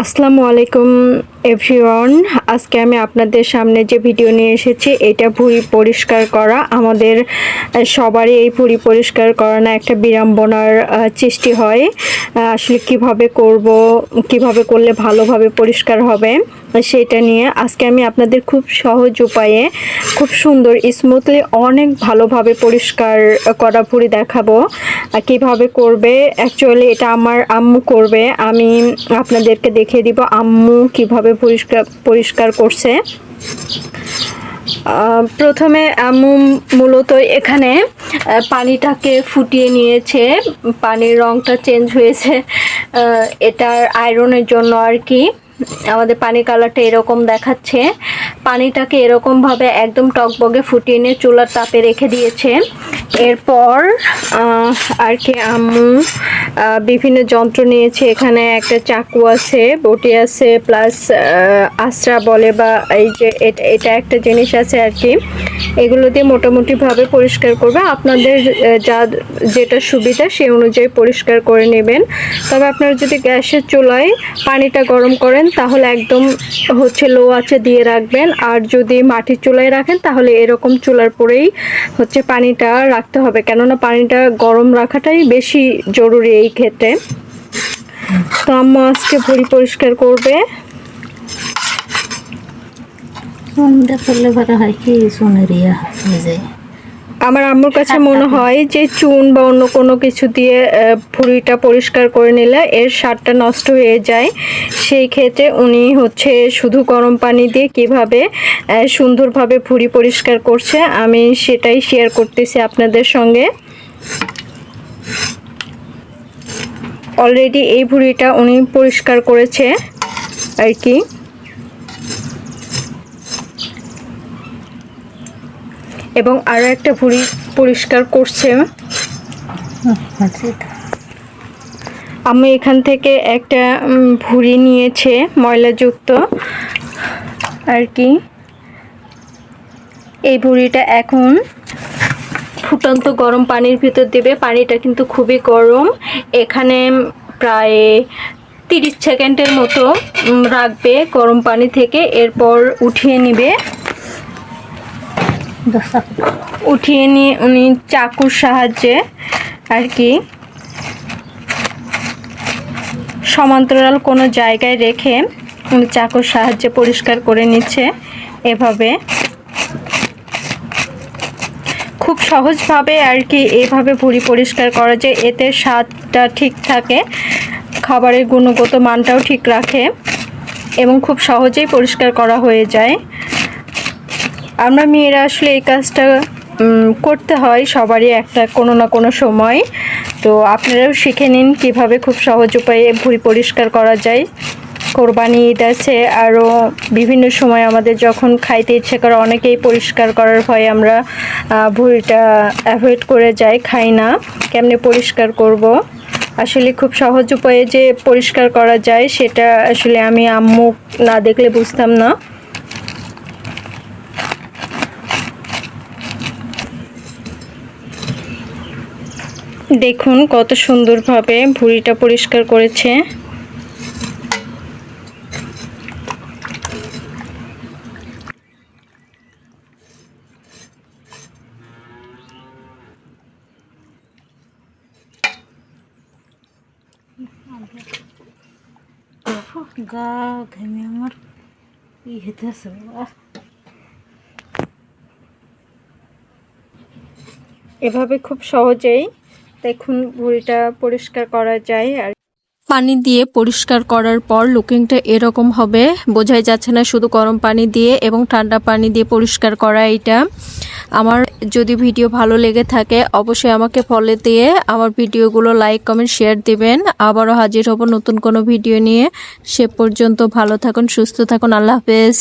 আসসালামু আলাইকুম। এভরিওয়ান আজকে আমি আপনাদের সামনে যে ভিডিও নিয়ে এসেছি, এটা ভুঁড়ি পরিষ্কার করা। আমাদের সবারই এই ভুঁড়ি পরিষ্কার করা না একটা বিড়ম্বনার সৃষ্টি হয়। আসলে কীভাবে করব, কীভাবে করলে ভালোভাবে পরিষ্কার হবে, সেটা নিয়ে আজকে আমি আপনাদের খুব সহজ উপায়ে, খুব সুন্দর স্মুথলি অনেক ভালোভাবে পরিষ্কার করা ভুঁড়ি দেখাবো। কীভাবে করবে? অ্যাকচুয়ালি এটা আমার আম্মু করবে। আমি আপনাদেরকে দেখিয়ে দিব আম্মু কীভাবে পরিষ্কার পরিষ্কার করছে। প্রথমে আম্মু মূলত এখানে পানিটাকে ফুটিয়ে নিয়েছে। পানির রংটা চেঞ্জ হয়েছে এটার আয়রনের জন্য আর কি। আমাদের পানি কালারটা এরকম দেখাচ্ছে। পানিটাকে এরকমভাবে একদম টকবগে ফুটিয়ে নিয়ে চুলার তাপে রেখে দিয়েছে। এরপর আর কি আম্মু বিভিন্ন যন্ত্র নিয়েছে। এখানে একটা চাকু আছে, বটি আছে প্লাস আশ্রা বলে বা এই যে এটা- একটা জিনিস আছে আর কি। এগুলো দিয়ে মোটামুটিভাবে পরিষ্কার করবে। আপনাদের যা যেটা সুবিধা সেই অনুযায়ী পরিষ্কার করে নেবেন। তবে আপনারা যদি গ্যাসের চুলায় পানিটা গরম করেন তাহলে একদম হচ্ছে লো আছে দিয়ে রাখবেন। আর যদি মাটির চুলায় রাখেন, তাহলে এরকম চুলার পরেই হচ্ছে পানিটা রাখতে হবে। কেননা পানিটা গরম রাখাটাই বেশি জরুরি এই ক্ষেত্রে। তো আম্মা আজকে ভুড়ি পরিষ্কার করবে। ভালো হয় কি? সোনের ইয়া হয়ে যায়। আমার আম্মুর কাছে মনে হয় যে চুন বা অন্য কোনো কিছু দিয়ে ভুঁড়িটা পরিষ্কার করে নিলে এর স্বাদটা নষ্ট হয়ে যায়। সেই ক্ষেত্রে উনি হচ্ছে শুধু গরম পানি দিয়ে কীভাবে সুন্দরভাবে ভুঁড়ি পরিষ্কার করছে আমি সেটাই শেয়ার করতেছি আপনাদের সঙ্গে। অলরেডি এই ভুঁড়িটা উনি পরিষ্কার করেছে আর কি। এবং আরও একটা ভুঁড়ি পরিষ্কার করছে। আমি এখান থেকে একটা ভুঁড়ি নিয়েছে, ময়লাযুক্ত। আর কি? এই ভুঁড়িটা এখন ফুটন্ত গরম পানির ভিতর দেবে। পানিটা কিন্তু খুবই গরম। এখানে প্রায় তিরিশ সেকেন্ডের মতো রাখবে গরম পানি থেকে। এরপর উঠিয়ে নিবে। উঠিয়ে নিয়ে উনি চাকুর সাহায্যে আর কি সমান্তরাল কোনো জায়গায় রেখে উনি চাকুর সাহায্যে পরিষ্কার করে নিচ্ছে এভাবে। খুব সহজভাবে আর কি এভাবে ভুঁড়ি পরিষ্কার করা যায়, এতে স্বাদটা ঠিক থাকে, খাবারের গুণগত মানটাও ঠিক রাখে এবং খুব সহজেই পরিষ্কার করা হয়ে যায়। আমরা মেয়েরা আসলে এই কাজটা করতে হয় সবারই একটা কোনো না কোনো সময়। তো আপনারাও শিখে নিন কীভাবে খুব সহজ উপায়ে ভুঁড়ি পরিষ্কার করা যায়। কোরবানি ঈদ আছে আরও বিভিন্ন সময় আমাদের যখন খাইতে ইচ্ছে করে অনেকেই পরিষ্কার করার ভয়ে আমরা ভুঁড়িটা অ্যাভয়েড করে যাই, খাই না। কেমনে পরিষ্কার করব? আসলে খুব সহজ উপায়ে যে পরিষ্কার করা যায়, সেটা আসলে আমি আম্মু না দেখলে বুঝতাম না। দেখুন কত সুন্দরভাবে ভুঁড়িটা পরিষ্কার করেছে। গা ঘেমে আমার ই হেতেছে এভাবে খুব সহজেই দেখুন, ভুঁড়িটা পরিষ্কার করা যায় আর পানি দিয়ে পরিষ্কার করার পর লুকিংটা এরকম হবে। বোঝাই যাচ্ছে না শুধু গরম পানি দিয়ে এবং ঠান্ডা পানি দিয়ে পরিষ্কার করা এটা। আমার যদি ভিডিও ভালো লেগে থাকে, অবশ্যই আমাকে ফলো দিয়ে আমার ভিডিওগুলো লাইক কমেন্ট শেয়ার দিবেন। আবারও হাজির হব নতুন কোনো ভিডিও নিয়ে। সে পর্যন্ত ভালো থাকুন, সুস্থ থাকুন। আল্লাহ হাফেজ।